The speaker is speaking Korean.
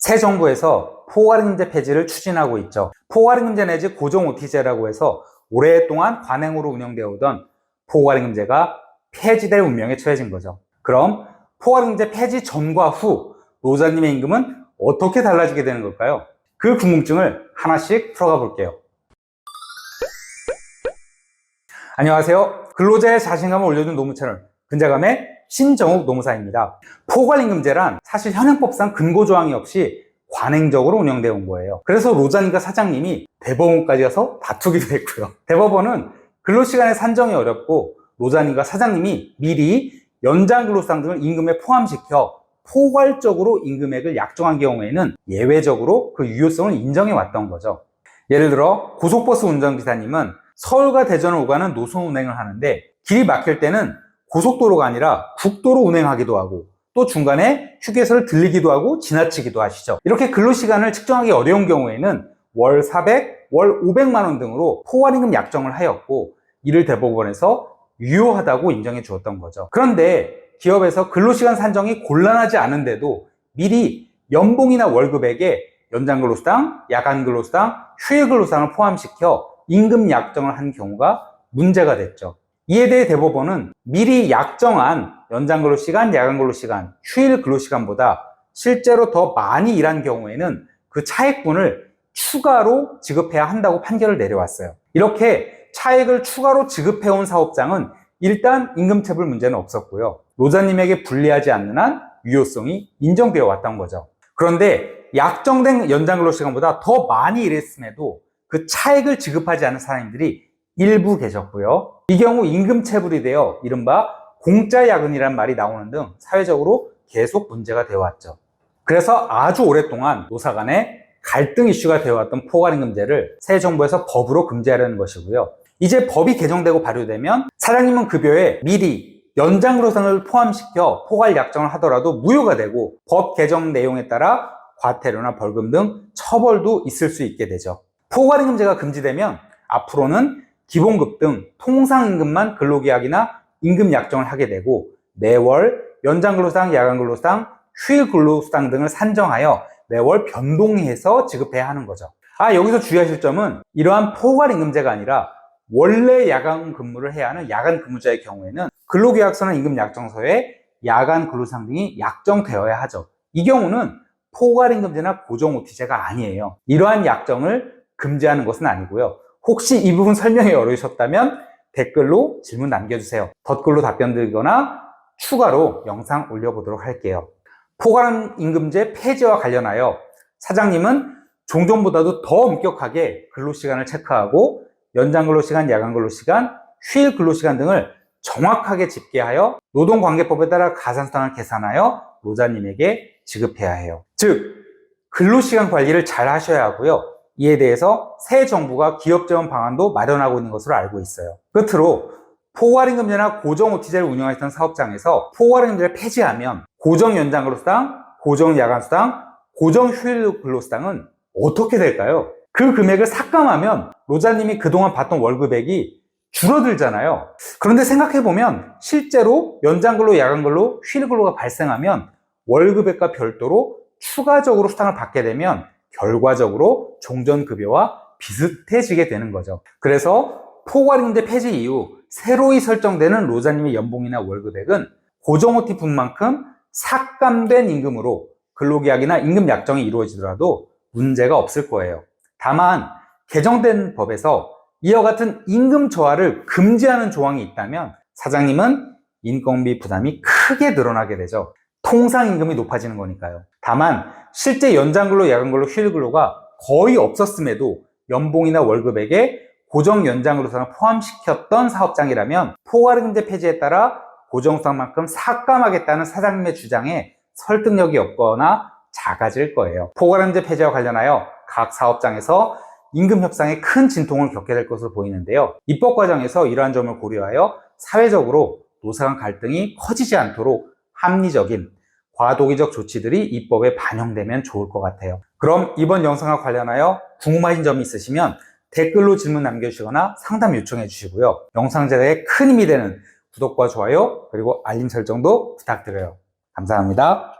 새 정부에서 포괄임금제 폐지를 추진하고 있죠. 포괄임금제 내지 고정 OT제라고 해서 오랫동안 관행으로 운영되어 오던 포괄임금제가 폐지될 운명에 처해진 거죠. 그럼 포괄임금제 폐지 전과 후 노자님의 임금은 어떻게 달라지게 되는 걸까요? 그 궁금증을 하나씩 풀어가 볼게요. 안녕하세요. 근로자의 자신감을 올려준 노무 채널 근자감의 신정욱 노무사입니다. 포괄임금제란 사실 현행법상 근거조항이 없이 관행적으로 운영되어 온 거예요. 그래서 로자님과 사장님이 대법원까지 가서 다투기도 했고요. 대법원은 근로시간의 산정이 어렵고 로자님과 사장님이 미리 연장 근로수당 등을 임금에 포함시켜 포괄적으로 임금액을 약정한 경우에는 예외적으로 그 유효성을 인정해 왔던 거죠. 예를 들어 고속버스 운전기사님은 서울과 대전을 오가는 노선 운행을 하는데 길이 막힐 때는 고속도로가 아니라 국도로 운행하기도 하고 또 중간에 휴게소를 들리기도 하고 지나치기도 하시죠. 이렇게 근로시간을 측정하기 어려운 경우에는 월 400, 월 500만 원 등으로 포괄임금 약정을 하였고 이를 대법원에서 유효하다고 인정해 주었던 거죠. 그런데 기업에서 근로시간 산정이 곤란하지 않은데도 미리 연봉이나 월급액에 연장근로수당, 야간근로수당, 휴일근로수당을 포함시켜 임금 약정을 한 경우가 문제가 됐죠. 이에 대해 대법원은 미리 약정한 연장 근로시간, 야간 근로시간, 휴일 근로시간보다 실제로 더 많이 일한 경우에는 그 차액분을 추가로 지급해야 한다고 판결을 내려왔어요. 이렇게 차액을 추가로 지급해온 사업장은 일단 임금체불 문제는 없었고요. 노자님에게 불리하지 않는 한 유효성이 인정되어 왔던 거죠. 그런데 약정된 연장 근로시간보다 더 많이 일했음에도 그 차액을 지급하지 않은 사람들이 일부 계셨고요. 이 경우 임금 체불이 되어 이른바 공짜 야근이라는 말이 나오는 등 사회적으로 계속 문제가 되어 왔죠. 그래서 아주 오랫동안 노사 간에 갈등 이슈가 되어 왔던 포괄임금제를 새 정부에서 법으로 금지하려는 것이고요. 이제 법이 개정되고 발효되면 사장님은 급여에 미리 연장근로상을 포함시켜 포괄 약정을 하더라도 무효가 되고 법 개정 내용에 따라 과태료나 벌금 등 처벌도 있을 수 있게 되죠. 포괄임금제가 금지되면 앞으로는 기본급 등 통상임금만 근로계약이나 임금 약정을 하게 되고 매월 연장근로수당, 야간근로수당, 휴일근로수당 등을 산정하여 매월 변동해서 지급해야 하는 거죠. 아 여기서 주의하실 점은 이러한 포괄임금제가 아니라 원래 야간 근무를 해야 하는 야간 근무자의 경우에는 근로계약서나 임금 약정서에 야간 근로상 등이 약정되어야 하죠. 이 경우는 포괄임금제나 고정OT제가 아니에요. 이러한 약정을 금지하는 것은 아니고요. 혹시 이 부분 설명이 어려우셨다면 댓글로 질문 남겨주세요. 덧글로 답변 드리거나 추가로 영상 올려보도록 할게요. 포괄 임금제 폐지와 관련하여 사장님은 종전보다도 더 엄격하게 근로시간을 체크하고 연장 근로시간, 야간 근로시간, 휴일 근로시간 등을 정확하게 집계하여 노동관계법에 따라 가산수당을 계산하여 노자님에게 지급해야 해요. 즉, 근로시간 관리를 잘 하셔야 하고요. 이에 대해서 새 정부가 기업 지원 방안도 마련하고 있는 것으로 알고 있어요. 끝으로 포괄임금제나 고정 OT제를 운영했던 사업장에서 포괄임금제를 폐지하면 고정 연장 근로수당, 고정 야간 수당, 고정 휴일 근로수당은 어떻게 될까요? 그 금액을 삭감하면 로자님이 그동안 받던 월급액이 줄어들잖아요. 그런데 생각해보면 실제로 연장근로, 야간근로, 휴일근로가 발생하면 월급액과 별도로 추가적으로 수당을 받게 되면 결과적으로 종전급여와 비슷해지게 되는 거죠. 그래서 포괄임대 폐지 이후 새로이 설정되는 로자님의 연봉이나 월급액은 고정 OT 분만큼 삭감된 임금으로 근로계약이나 임금 약정이 이루어지더라도 문제가 없을 거예요. 다만 개정된 법에서 이와 같은 임금 저하를 금지하는 조항이 있다면 사장님은 인건비 부담이 크게 늘어나게 되죠. 통상 임금이 높아지는 거니까요. 다만 실제 연장근로, 야간근로, 휴일근로가 거의 없었음에도 연봉이나 월급액에 고정 연장근로상을 포함시켰던 사업장이라면 포괄임금제 폐지에 따라 고정수당만큼 삭감하겠다는 사장님의 주장에 설득력이 없거나 작아질 거예요. 포괄임금제 폐지와 관련하여 각 사업장에서 임금 협상에 큰 진통을 겪게 될 것으로 보이는데요. 입법 과정에서 이러한 점을 고려하여 사회적으로 노사 간 갈등이 커지지 않도록 합리적인 과도기적 조치들이 입법에 반영되면 좋을 것 같아요. 그럼 이번 영상과 관련하여 궁금하신 점이 있으시면 댓글로 질문 남겨주시거나 상담 요청해 주시고요. 영상 제작에 큰 힘이 되는 구독과 좋아요 그리고 알림 설정도 부탁드려요. 감사합니다.